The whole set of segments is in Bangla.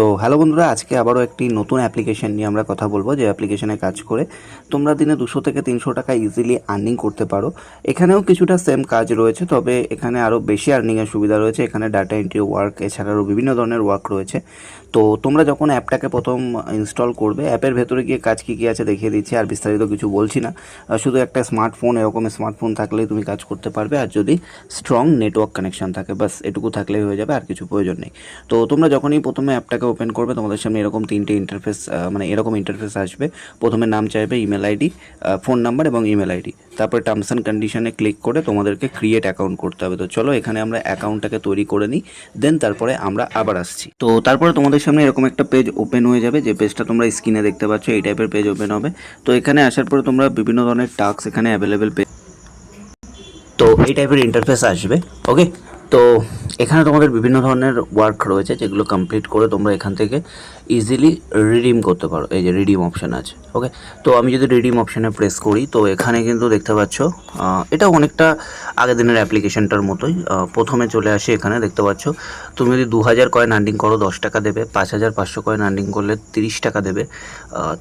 তো হ্যালো বন্ধুরা, আজকে আবারও একটি নতুন অ্যাপ্লিকেশন নিয়ে আমরা কথা বলব, যে অ্যাপ্লিকেশনে কাজ করে তোমরা দিনে দুশো থেকে তিনশো টাকা ইজিলি আর্নিং করতে পারো। এখানেও কিছুটা সেম কাজ রয়েছে, তবে এখানে আরও বেশি আর্নিংয়ের সুবিধা রয়েছে। এখানে ডাটা এন্ট্রি ওয়ার্ক এছাড়াও বিভিন্ন ধরনের ওয়ার্ক রয়েছে। তো তোমরা যখন অ্যাপটাকে প্রথম ইনস্টল করবে, অ্যাপের ভেতরে গিয়ে কাজ কী কী আছে দেখিয়ে দিচ্ছি, আর বিস্তারিত কিছু বলছি না। শুধু একটা স্মার্টফোন এরকম স্মার্টফোন থাকলেই তুমি কাজ করতে পারবে, আর যদি স্ট্রং নেটওয়ার্ক কানেকশন থাকে বাস এটুকু থাকলেই হয়ে যাবে, আর কিছু প্রয়োজন নেই। তো তোমরা যখনই প্রথমে অ্যাপটাকে ওপেন করবে, তোমাদের সামনে এরকম তিনটে ইন্টারফেস মানে এরকম ইন্টারফেস আসবে। প্রথমে নাম চাইবে ইমেল আইডি ফোন নাম্বার এবং ইমেল আইডি তারপরে টার্মস অ্যান্ড কন্ডিশনে ক্লিক করে তোমাদেরকে ক্রিয়েট অ্যাকাউন্ট করতে হবে। তো চলো, এখানে আমরা অ্যাকাউন্টটাকে তৈরি করে নিই দেন তারপরে আমরা আবার আসছি। তো তারপরে তোমাদের সামনে এরকম একটা পেজ ওপেন হয়ে যাবে, যে পেজটা তোমরা স্ক্রিনে দেখতে পাচ্ছ, এই টাইপের পেজ ওপেন হবে। তো এখানে আসার পরে তোমরা বিভিন্ন ধরনের টাস্ক এখানে অ্যাভেলেবেল পে তো এই টাইপের ইন্টারফেস আসবে ওকে তো এখানে তোমাদের বিভিন্ন ধরনের ওয়ার্ক রয়েছে যেগুলো কমপ্লিট করে তোমরা এখান থেকে ইজিলি রিডিম করতে পারো। এই যে রিডিম অপশান আছে ওকে তো আমি যদি রিডিম অপশানে প্রেস করি, তো এখানে কিন্তু দেখতে পাচ্ছ এটা অনেকটা আগের দিনের অ্যাপ্লিকেশনটার মতোই। প্রথমে চলে আসে এখানে, দেখতে পাচ্ছ, তুমি যদি দু হাজার কয়েন আর্নিং করো, দশ টাকা দেবে পাঁচ হাজার পাঁচশো কয়েন আর্নিং করলে তিরিশ টাকা দেবে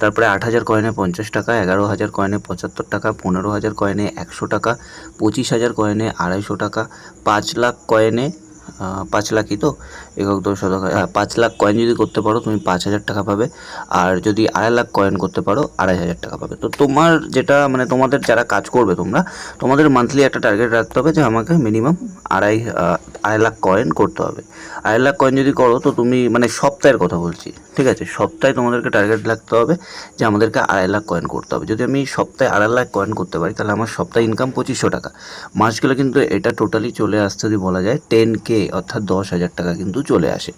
তারপরে আট হাজার কয়েনে পঞ্চাশ টাকা এগারো হাজার কয়েনে পঁচাত্তর টাকা পনেরো হাজার কয়েনে একশো টাকা পঁচিশ হাজার কয়েনে আড়াইশো টাকা, পাঁচ লাখ কয়েনে আহ, পাঁচ লাখই তো একক দশ শতক হ্যাঁ পাঁচ লাখ কয়েন যদি করতে পারো, তুমি পাঁচ হাজার টাকা পাবে। আর যদি আড়াই লাখ কয়েন করতে পারো, আড়াই হাজার টাকা পাবে। তো তোমার যেটা মানে তোমাদের যারা কাজ করবে তোমরা, তোমাদের মান্থলি একটা টার্গেট রাখতে হবে যে আমাকে মিনিমাম আড়াই আড়াই লাখ কয়েন করতে হবে। আড়াই লাখ কয়েন যদি করো, তো তুমি মানে সপ্তাহের কথা বলছি, ঠিক আছে? সপ্তাহে তোমাদেরকে টার্গেট রাখতে হবে যে আমাদেরকে আড়াই লাখ কয়েন করতে হবে। যদি আমি সপ্তাহে আড়াই লাখ কয়েন করতে পারি, তাহলে আমার সপ্তাহে ইনকাম পঁচিশশো টাকা। মাস গেলে কিন্তু এটা টোটালি চলে আসতে যদি বলা যায় টেন কে অর্থাৎ দশ হাজার টাকা কিন্তু চলে আসে।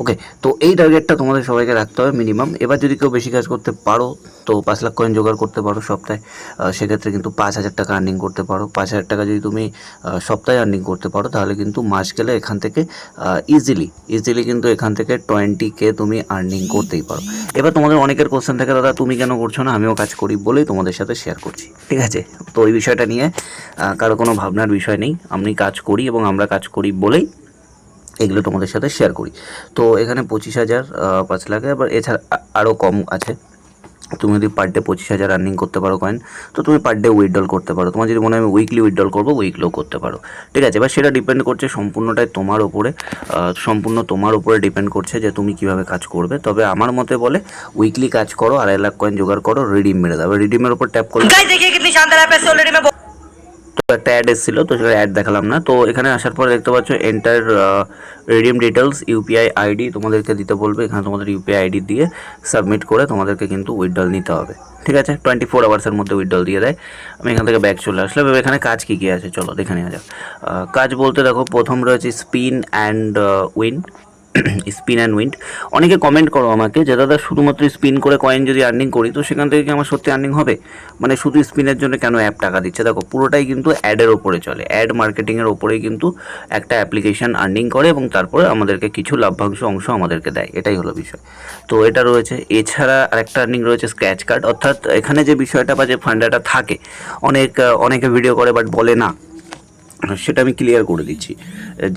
ওকে তো এই টার্গেটটা তোমাদের সবাইকে রাখতে হবে মিনিমাম এবার যদি কেউ বেশি কাজ করতে পারো, তো পাঁচ লাখ কয়েন জোগাড় করতে পারো সপ্তাহে। সেক্ষেত্রে কিন্তু পাঁচ হাজার টাকা আর্নিং করতে পারো। পাঁচ হাজার টাকা যদি তুমি সপ্তাহে আর্নিং করতে পারো, তাহলে কিন্তু মাস গেলে এখান থেকে ইজিলি ইজিলি কিন্তু এখান থেকে টোয়েন্টি কে তুমি আর্নিং করতেই পারো। এবার তোমাদের অনেকের কোশ্চেন থাকে, দাদা, তুমি কেন করছ না? আমিও কাজ করি, বলেই তোমাদের সাথে শেয়ার করছি। ঠিক আছে? তো ওই বিষয়টা নিয়ে কারও কোনো ভাবনার বিষয় নেই। আমি কাজ করি এবং আমরা কাজ করি বলেই এগুলো তোমাদের সাথে শেয়ার করি। তো এখানে পঁচিশ হাজার পাঁচ লাখে আবার এছাড়া আরও কম আছে। তুমি যদি পার ডে পঁচিশ হাজার আর্নিং করতে পারো কয়েন তো তুমি পার ডে উইথড্রল করতে পারো। তোমার যদি মনে হয় উইকলি উইথড্রল করব উইকলিও করতে পারো। ঠিক আছে? এবার সেটা ডিপেন্ড করছে সম্পূর্ণটাই তোমার ওপরে সম্পূর্ণ তোমার উপরে ডিপেন্ড করছে যে তুমি কীভাবে কাজ করবে। তবে আমার মতে বলে উইকলি কাজ করো, আড়াই লাখ কয়েন জোগাড় করো রিডিম মেরে দাও। রিডিমের উপর ট্যাপ করলে একটা অ্যাড এসেছিল, তো সেটা অ্যাড দেখালাম না। তো এখানে আসার পর দেখতে পাচ্ছ enter redeem details UPI ID তোমাদেরকে দিতে বলবে। এখানে তোমাদের ইউপিআই আইডি দিয়ে সাবমিট করে তোমাদেরকে কিন্তু উইথড্রল নিতে হবে। ঠিক আছে? টোয়েন্টি ফোর আওয়ার্সের মধ্যে উইথড্রল দিয়ে দেয়। আমি এখান থেকে ব্যাক চলে আসলাম। এবার এখানে কাজ কী কী আছে? চলো দেখে নেওয়া যাক। কাজ বলতে দেখো, প্রথম রয়েছে spin and win spin and win অনেকে কমেন্ট করো আমাকে যে, দাদা, শুধুমাত্র স্পিন করে কয়েন যদি আর্নিং করি, তো সেখান থেকে কি আমার সত্যি আর্নিং হবে? মানে শুধু স্পিনের জন্য কেন অ্যাপ টাকা দিচ্ছে? দেখো, পুরোটাই কিন্তু অ্যাডের ওপরে চলে। অ্যাড মার্কেটিংয়ের ওপরেই কিন্তু একটা অ্যাপ্লিকেশন আর্নিং করে এবং তারপরে আমাদেরকে কিছু লাভ্যাংশ অংশ আমাদেরকে দেয়। এটাই হলো বিষয়। তো এটা রয়েছে। এছাড়া আরেকটা আর্নিং রয়েছে স্ক্র্যাচ কার্ড অর্থাৎ এখানে যে বিষয়টা বা যে ফান্ডাটা থাকে, অনেক, অনেকে ভিডিও করে বাট বলে না। সেটা আমি ক্লিয়ার করে দিচ্ছি।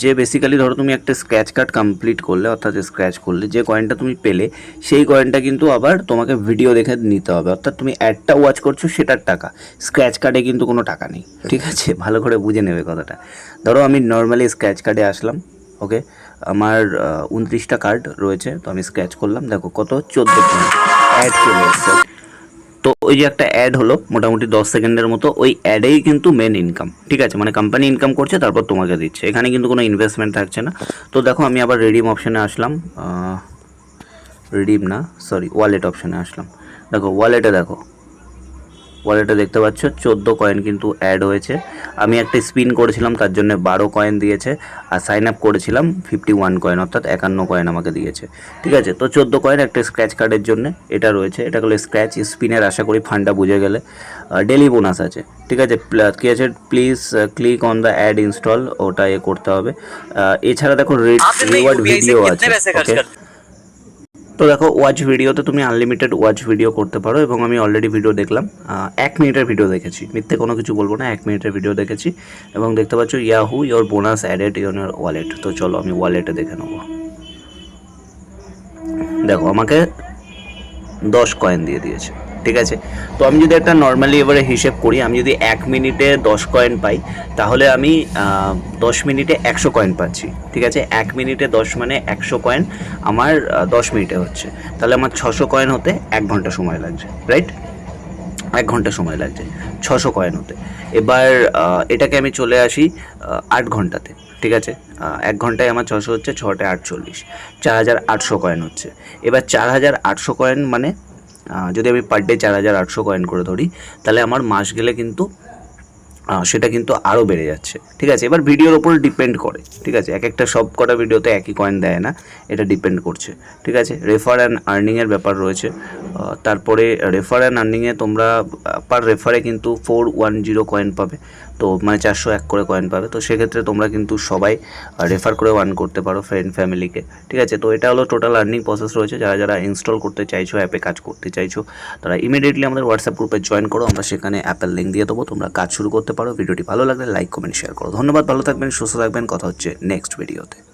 যে বেসিক্যালি ধরো তুমি একটা স্ক্র্যাচ কার্ড কমপ্লিট করলে, অর্থাৎ স্ক্র্যাচ করলে, যে কয়েনটা তুমি পেলে, সেই কয়েনটা কিন্তু আবার তোমাকে ভিডিও দেখে নিতে হবে। অর্থাৎ তুমি অ্যাডটা ওয়াচ করছ, সেটার টাকা। স্ক্র্যাচ কার্ডে কিন্তু কোনো টাকা নেই, ঠিক আছে? ভালো করে বুঝে নেবে কথাটা। ধরো আমি নর্মালি স্ক্র্যাচ কার্ডে আসলাম ওকে আমার উনত্রিশটা কার্ড রয়েছে, তো আমি স্ক্র্যাচ করলাম। দেখো কত? চোদ্দ পয়েন্ট অ্যাড চলে এসছে তো ওই যে একটা অ্যাড হলো, মোটামুটি দশ সেকেন্ডের মতো, ওই অ্যাডেই কিন্তু মেন ইনকাম ঠিক আছে? মানে কোম্পানি ইনকাম করছে, তারপর তোমাকে দিচ্ছে। এখানে কিন্তু কোনো ইনভেস্টমেন্ট থাকছে না। তো দেখো, আমি আবার রিডিম অপশানে আসলাম। রিডিম না সরি ওয়ালেট অপশানে আসলাম। দেখো ওয়ালেটে দেখো ওয়ালেটে দেখতে পাচ্ছ চোদ্দ কয়েন কিন্তু অ্যাড হয়েছে। আমি একটা স্পিন করেছিলাম তার জন্য বারো কয়েন দিয়েছে আর সাইন আপ করেছিলাম ফিফটি ওয়ান কয়েন অর্থাৎ একান্ন কয়েন আমাকে দিয়েছে। ঠিক আছে তো চোদ্দ কয়েন একটা স্ক্র্যাচ কার্ডের জন্য এটা রয়েছে। এটা হলো স্ক্র্যাচ স্পিনের আশা করি ফান্ডটা বুঝে গেলে। ডেলি বোনাস আছে। ঠিক আছে কি আছে? Please click on the ad install ওটা এ করতে হবে। এছাড়া দেখো রিওয়ার্ড ভিডিও আছে তো দেখো ওয়াচ ভিডিওতে তুমি আনলিমিটেড ওয়াচ ভিডিও করতে পারো এবং আমি অলরেডি ভিডিও দেখলাম। এক মিনিটের ভিডিও দেখেছি। মিথ্যে কোনো কিছু বলব না, এক মিনিটের ভিডিও দেখেছি। এবং দেখতে পাচ্ছ yahoo your bonus added in your wallet তো চলো, আমি ওয়ালেটে দেখে নেব। দেখো, আমাকে দশ কয়েন দিয়ে দিয়েছে। ঠিক আছে? তো আমি যদি একটা নর্মালি এবারে হিসেব করি, আমি যদি এক মিনিটে দশ কয়েন পাই, তাহলে আমি দশ মিনিটে একশো কয়েন পাচ্ছি। ঠিক আছে? এক মিনিটে দশ মানে একশো কয়েন আমার দশ মিনিটে হচ্ছে। তাহলে আমার ছশো কয়েন হতে এক ঘণ্টা সময় লাগছে রাইট এক ঘণ্টা সময় লাগছে, ছশো কয়েন হতে। এবার এটাকে আমি চলে আসি আট ঘন্টাতে, ঠিক আছে? এক ঘন্টায় আমার ছশো হচ্ছে ছটায় আটচল্লিশ, চার হাজার আটশো কয়েন হচ্ছে। এবার চার হাজার আটশো কয়েন মানে যদি আমি পার ডে চার হাজার আটশো কয়েন করে ধরি, তাহলে আমার মাস গেলে কিন্তু সেটা কিন্তু আরও বেড়ে যাচ্ছে। ঠিক আছে? এবার ভিডিওর ওপর ডিপেন্ড করে। ঠিক আছে? এক একটা সব কটা ভিডিওতে একই কয়েন দেয় না। এটা ডিপেন্ড করছে। ঠিক আছে? রেফার অ্যান্ড আর্নিংয়ের ব্যাপার রয়েছে। তারপরে রেফার অ্যান্ড আর্নিংয়ে তোমরা পার রেফারে কিন্তু ফোর ওয়ান জিরো কয়েন পাবে। তো মানে চারশো এক করে কয়েন পাবে। তো সেক্ষেত্রে তোমরা কিন্তু সবাই রেফার করে ওয়ান করতে পারো ফ্রেন্ড ফ্যামিলিকে ঠিক আছে? তো এটা হলো টোটাল আর্নিং প্রসেস রয়েছে। যারা যারা ইনস্টল করতে চাইছো অ্যাপে কাজ করতে চাইছো, তারা ইমিডিয়েটলি আমাদের হোয়াটসঅ্যাপ গ্রুপে জয়েন করো। আমরা সেখানে অ্যাপের লিঙ্ক দিয়ে দেবো। তোমরা কাজ শুরু করতে পারো। ভিডিওটি ভালো লাগলে লাইক কমেন্ট শেয়ার করো। ধন্যবাদ। ভালো থাকবেন, সুস্থ থাকবেন। কথা হচ্ছে নেক্সট ভিডিওতে